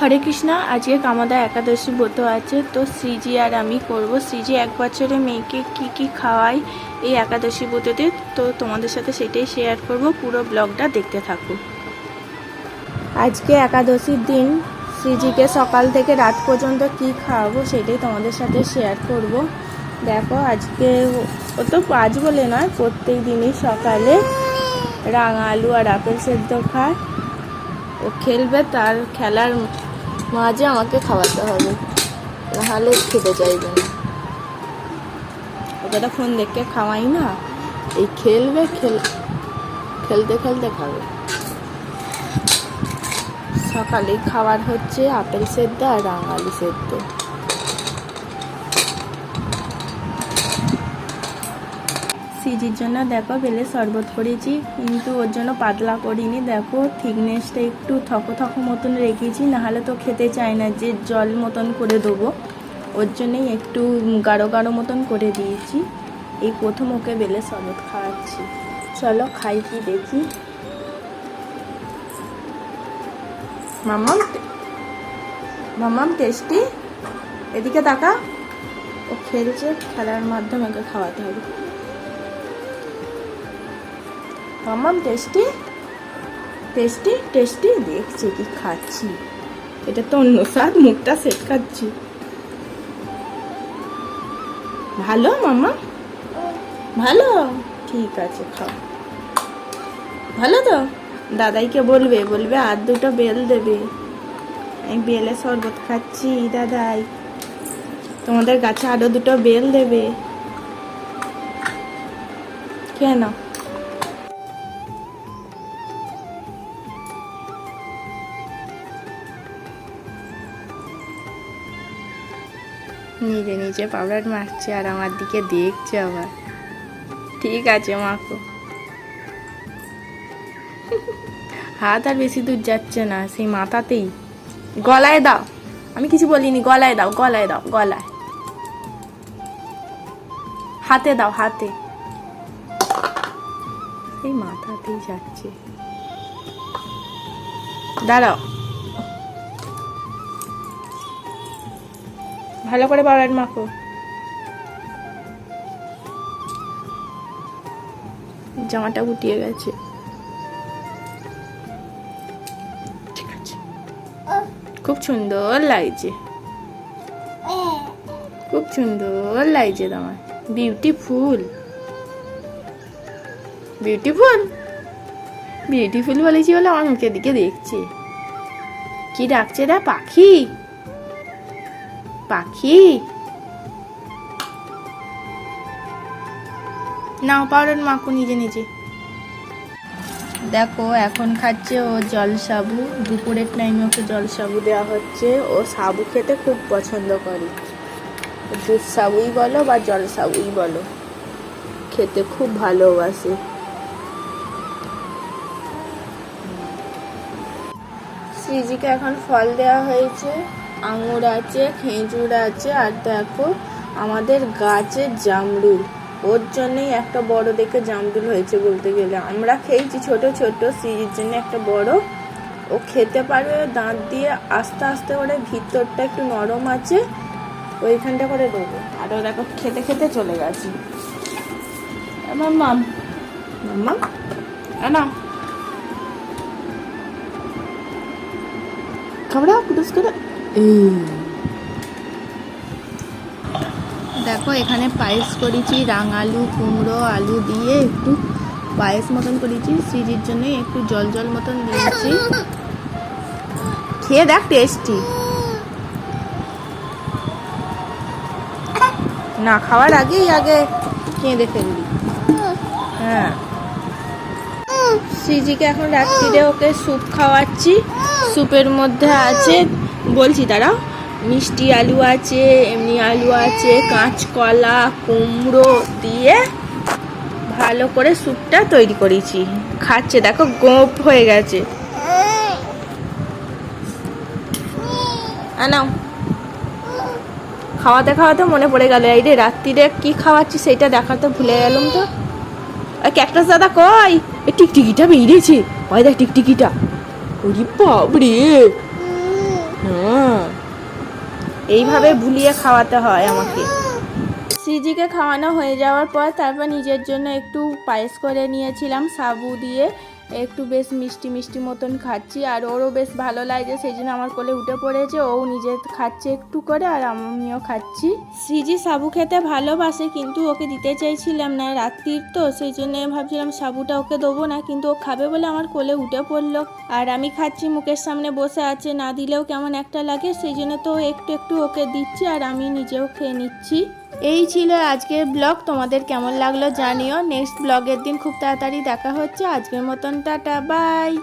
হরে কৃষ্ণ, আজকে কামাদা একাদশী ব্রত আছে, তো শ্রীজি আর আমি করব। শ্রীজি, এক বছরে মেয়েকে কি কি খাওয়াই এই একাদশী ব্রততে? তো তোমাদের সাথে সেটাই শেয়ার করব। পুরো ব্লগটা দেখতে থাকো। আজকে একাদশীর দিন শ্রীজিকে সকাল থেকে রাত পর্যন্ত কি খাওয়াবো সেটাই তোমাদের সাথে শেয়ার করব। দেখো, আজকে ও তো আজ বলে নয়, প্রত্যেক দিনই সকালে রাঙা আলু আর আপেল সেদ্ধ খায়। ও খেলবে তার খেলার মাঝে আমাকে খাওয়াতে হবে। নাহলে খেতে চাইবে না। তো ফোন দেখে খাওয়াই না। এই খেলবে, খেল, খেলতে খেলতে খাবে। সকালে খাবার হচ্ছে আপেল সেদ্ধ আর রাঙালি সেদ্ধ। সিজির জন্য দেখো, বেলে শরবত করেছি, কিন্তু ওর জন্য পাতলা করিনি। দেখো থিকনেসটা একটু থকো থকো মতন রেখেছি, নাহলে তো খেতে চায় না, যে জল মতন করে দেবো। ওর জন্যই একটু গাঢ় গাঢ় মতন করে দিয়েছি। এই প্রথম ওকে বেলে শরবত খাওয়াচ্ছি। চলো খাই কি দেখি। মামাম মামাম টেস্টি এদিকে তাকা। ও খেলছে, খেলার মাধ্যমে ওকে খাওয়াতে হবে। মামাম টেস্টি টেস্টি টেস্টি দেখছি কি খাচ্ছি। এটা তো অন্য স্বাদ, মুখটা সেট খাচ্ছি। ভালো মামা? ভালো? ঠিক আছে, খাও। ভালো তো? দাদাইকে বলবে বলবে আর দুটো বেল দেবে। আমি বেলে শরবত খাচ্ছি, দাদাই। তোমাদের গাছে আরও দুটো বেল দেবে। কেন? নিজে নিজে পাউডার মাখছে আর আমার দিকে দেখছে আবার। ঠিক আছে, মাখো। হাত আর বেশি দূর যাচ্ছে না, সেই মাথাতেই। গলায় দাও। আমি কিছু বলিনি, গলায় দাও গলায় দাও, গলায়। হাতে দাও, হাতে। এই মাথাতেই যাচ্ছে। দাঁড়াও। ভালো করে পাউডার মাখো জামাটা গুটিয়ে গেছে। খুব সুন্দর লাগছে। খুব সুন্দর লাগছে তোমার। বিউটিফুল বিউটিফুল বিউটিফুল বলেছি বলে আমার মুখের দিকে দেখছে। কি ডাকছে রে পাখি? পাখি। নাও পাউডার মাখো নিজে নিজে। দেখো, এখন খাচ্ছে ও জল সাবু। দুপুরের টাইমে ওকে জল সাবু দেওয়া হচ্ছে। ও সাবু খেতে খুব পছন্দ করে। দুধ সাবুই বলো বা জল সাবুই বলো। খেতে খুব ভালোবাসে। শ্রীজিকে এখন ফল দেওয়া হয়েছে। আঙুর আছে খেজুর আছে আর দেখো আমাদের গাছের জামরুল। ওর জন্যই একটা বড় দেখে জামরুল হয়েছে বলতে গেলে। আমরা খেয়েছি ছোট ছোট শ্রীজির জন্য একটা বড়। ও খেতে পারবে দাঁত দিয়ে আস্তে আস্তে করে ভিতরটা একটু নরম আছে ওইখানটা করে দেবো। আর ও দেখো খেতে খেতে চলে গেছে। মাম্মাম মাম্মাম না খাবড়া করে। দেখো, এখানে পায়েস করেছি রাঙালু কুমড়ো, আলু দিয়ে একটু পায়েস মতন করেছি সিজির জন্য একটু জল জল মতন দিয়েছি। খেয়ে দেখ টেস্টি না, খাওয়ার আগেই আগে কেঁদে ফেললি হ্যাঁ। সিজিকে এখন রাত্রিরে ওকে স্যুপ খাওয়াচ্ছি। স্যুপের মধ্যে আছে বলছি, দাঁড়াও। মিষ্টি আলু আছে, এমনি আলু আছে, কাঁচকলা, কুমড়ো দিয়ে ভালো করে স্যুপটা তৈরি করেছি। খাচ্ছে, দেখো, গোপ হয়ে গেছে। আনাও খাওয়াতে খাওয়াতে মনে পড়ে গেল, এই রে রাত্রিরে কি খাওয়াচ্ছি সেটা দেখাতে ভুলে গেলাম তো। আর ক্যাকটাস দাদা এ টিকটিকিটা বেরিয়েছে। ওই দেখ, টিকটিকিটা। ওরে বাবরে হুম। এইভাবে ভুলিয়ে খাওয়াতে হয় আমাকে। সিজিকে খাওয়ানো হয়ে যাওয়ার পর তারপর নিজের জন্য একটু পায়েস করে নিয়েছিলাম, সাবু দিয়ে। একটু বেশ মিষ্টি মিষ্টি মতন খাচ্ছি আর ওরও বেশ ভালো লাগছে সেই জন্য আমার কোলে উঠে পড়েছে, ও নিজে খাচ্ছে একটু করে আর আমিও খাচ্ছি। সিজি সাবু খেতে ভালোবাসে, কিন্তু ওকে দিতে চাইছিলাম না, রাত্রির তো, সেই জন্য ভাবছিলাম সাবুটা ওকে দেবো না, কিন্তু ও খাবে বলে আমার কোলে উঠে পড়ল। আর আমি খাচ্ছি, মুখের সামনে বসে আছে, না দিলেও কেমন একটা লাগে, সেই জন্য তো একটু একটু ওকে দিচ্ছি আর আমি নিজেও খেয়ে নিচ্ছি। এই ছিল আজকের ব্লগ। তোমাদের কেমন লাগল জানিও। নেক্সট ব্লগের দিন খুব তাড়াতাড়ি দেখা হচ্ছে। আজকের মতন টাটা, বাই।